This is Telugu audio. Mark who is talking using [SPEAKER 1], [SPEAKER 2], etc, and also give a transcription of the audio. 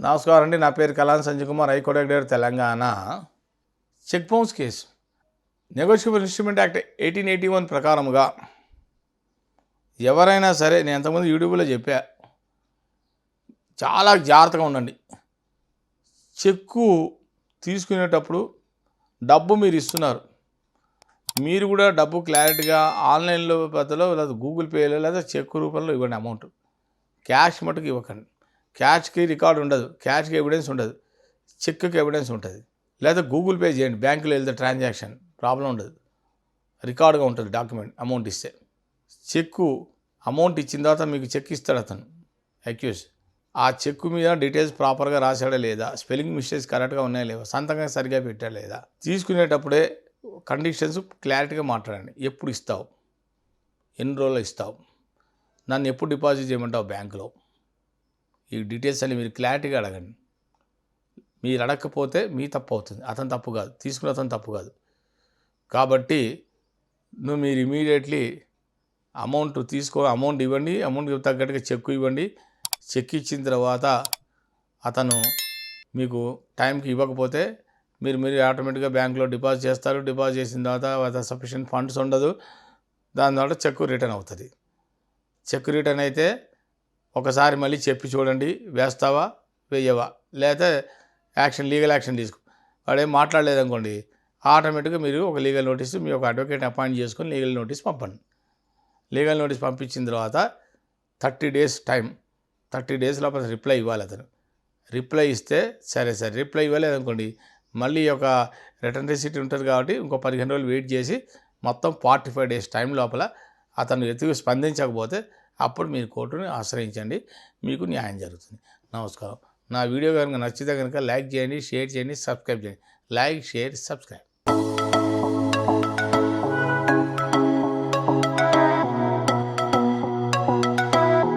[SPEAKER 1] నమస్కారం అండి. నా పేరు Kalan Sanjay Kumar high court Telangana. Check bounce case. Negotiable instrument act eighteen eighty one ప్రకారముగా ఎవరైనా సరే నేను ఎంతమంది యూట్యూబ్లో చెప్పా చాలా జాగ్రత్తగా ఉండండి. చెక్కు తీసుకునేటప్పుడు డబ్బు మీరు ఇస్తున్నారు. మీరు కూడా డబ్బు క్లారిటీగా ఆన్లైన్లో పద్ధతిలో లేదా గూగుల్ పేలో లేదా చెక్ రూపంలో ఇవ్వండి అమౌంట్. క్యాష్ మటుకు ఇవ్వకండి. క్యాష్కి రికార్డు ఉండదు క్యాష్కి ఎవిడెన్స్ ఉండదు చెక్కి ఎవిడెన్స్ ఉంటుంది. లేదా గూగుల్ పే చేయండి బ్యాంకులో వెళ్తే ట్రాన్సాక్షన్ ప్రాబ్లం ఉండదు. రికార్డుగా ఉంటుంది డాక్యుమెంట్ అమౌంట్ ఇస్తే. చెక్కు అమౌంట్ ఇచ్చిన తర్వాత మీకు చెక్ ఇస్తాడు అతను అక్యూస్ ఆ చెక్కు మీద డీటెయిల్స్ ప్రాపర్గా రాశాడా లేదా స్పెల్లింగ్ మిస్టేక్స్ కరెక్ట్గా ఉన్నాయా లేవా సంతకంగా సరిగా పెట్టా లేదా? తీసుకునేటప్పుడే కండిషన్స్ క్లారిటీగా మాట్లాడండి. ఎప్పుడు ఇస్తావు? ఎన్ని రోజులు ఇస్తావు? నన్ను ఎప్పుడు డిపాజిట్ చేయమంటావు బ్యాంకులో? ఈ డీటెయిల్స్ అన్ని మీరు క్లారిటీగా అడగండి. మీరు అడగకపోతే మీ తప్పు అవుతుంది. అతను తప్పు కాదు. తీసుకున్న అతను తప్పు కాదు. కాబట్టి నువ్వు మీరు ఇమీడియట్లీ అమౌంట్ తీసుకో అమౌంట్ ఇవ్వండి. అమౌంట్ తగ్గట్టుగా చెక్ ఇవ్వండి. చెక్ ఇచ్చిన తర్వాత అతను మీకు టైంకి ఇవ్వకపోతే మీరు మీరు ఆటోమేటిక్గా బ్యాంక్లో డిపాజిట్ చేస్తారు. డిపాజిట్ చేసిన తర్వాత సఫిషియెంట్ ఫండ్స్ ఉండదు. దాని ద్వారా చెక్ రిటర్న్ అవుతుంది. చెక్ రిటర్న్ అయితే ఒకసారి మళ్ళీ చెప్పి చూడండి వేస్తావా వేయవా? లేదా యాక్షన్ లీగల్ యాక్షన్ తీసుకో. వాడేం మాట్లాడలేదు అనుకోండి ఆటోమేటిక్గా మీరు ఒక లీగల్ నోటీస్ మీ ఒక అడ్వకేట్ అపాయింట్ చేసుకొని లీగల్ నోటీస్ పంపండి. లీగల్ నోటీస్ పంపించిన తర్వాత thirty days time thirty days లోపల రిప్లై ఇవ్వాలి అతను. రిప్లై ఇస్తే సరే సరే రిప్లై ఇవ్వలేదు అనుకోండి మళ్ళీ ఒక రిటర్న్ రిసీట్ ఉంటుంది కాబట్టి ఇంకో పదిహేను రోజులు వెయిట్ చేసి మొత్తం ఫార్టీ ఫైవ్ డేస్ టైం లోపల అతను ఎత్తుకు స్పందించకపోతే అప్పుడు మీరు కోర్టుని ఆశ్రయించండి. మీకు న్యాయం జరుగుతుంది. నమస్కారం. నా వీడియో కనుక నచ్చితే కనుక లైక్ చేయండి షేర్ చేయండి సబ్స్క్రైబ్ చేయండి. Like share subscribe.